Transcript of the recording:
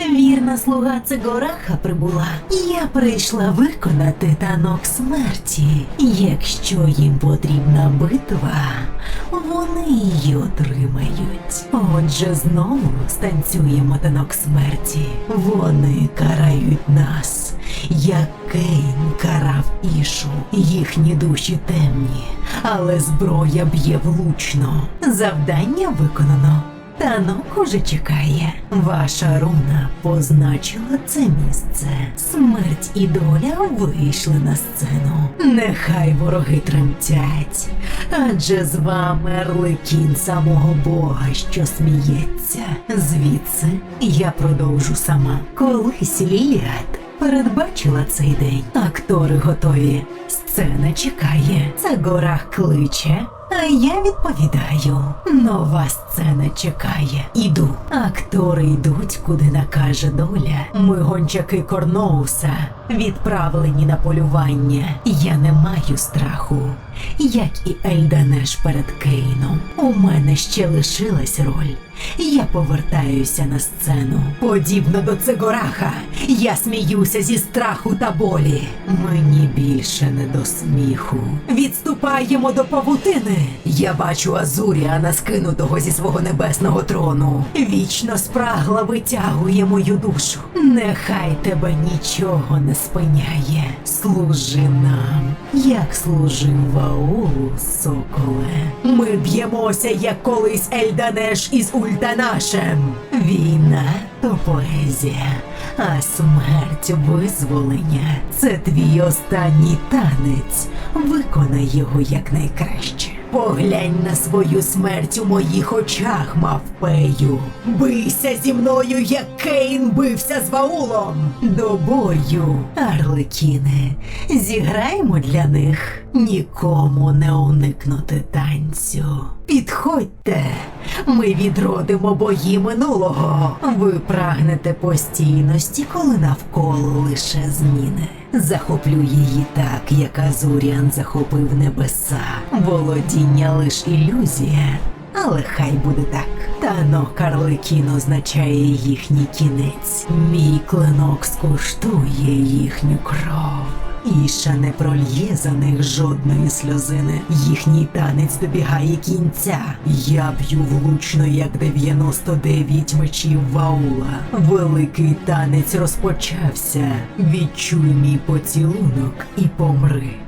Вірна слуга Цигораха прибула. Я прийшла виконати танок смерті. Якщо їм потрібна битва, вони її отримають. Отже, знову станцюємо танок смерті. Вони карають нас, як Кейн карав Ішу. Їхні душі темні, але зброя б'є влучно. Завдання виконано. Танок уже чекає. Ваша руна позначила це місце. Смерть і доля вийшли на сцену. Нехай вороги тремтять. Адже з вами Арликін самого Бога, що сміється. Звідси я продовжу сама. Колись Ліліат передбачила цей день. Актори готові. Сцена чекає. Це гора кличе. Я відповідаю, нова сцена чекає. Іду. Актори йдуть, куди накаже доля. Ми гончаки Корноуса, відправлені на полювання. Я не маю страху, як і Ельданеш перед Кейном. У мене ще лишилась роль. Я повертаюся на сцену. Подібно до Цигораха, я сміюся зі страху та болі. Мені більше не до сміху. Відступаємо до павутини. Я бачу Азуріана, скинутого зі свого небесного трону. Вічно спрагла витягує мою душу. Нехай тебе нічого не спиняє. Служи нам, як служив Ваулу, соколе. Ми б'ємося, як колись Ельданеш із Ультанашем. Війна то поезія, а смерть визволення це твій останній танець. Виконай його якнайкраще. Поглянь на свою смерть у моїх очах, мавпею. Бийся зі мною, як Кейн бився з Ваулом. До бою, Арлекіне, зіграємо для них. Нікому не уникнути танцю. Підходьте, ми відродимо бої минулого. Ви прагнете постійності, коли навколо лише зміни. Захоплю її так, як Азуріан захопив небеса. Володіння лиш ілюзія. Але хай буде так. Тано Карликін означає їхній кінець. Мій клинок скуштує їхню кров. Іша не прольє за них жодної сльозини. Їхній танець добігає кінця. Я б'ю влучно, як 99 мечів Ваула. Великий танець розпочався. Відчуй мій поцілунок і помри.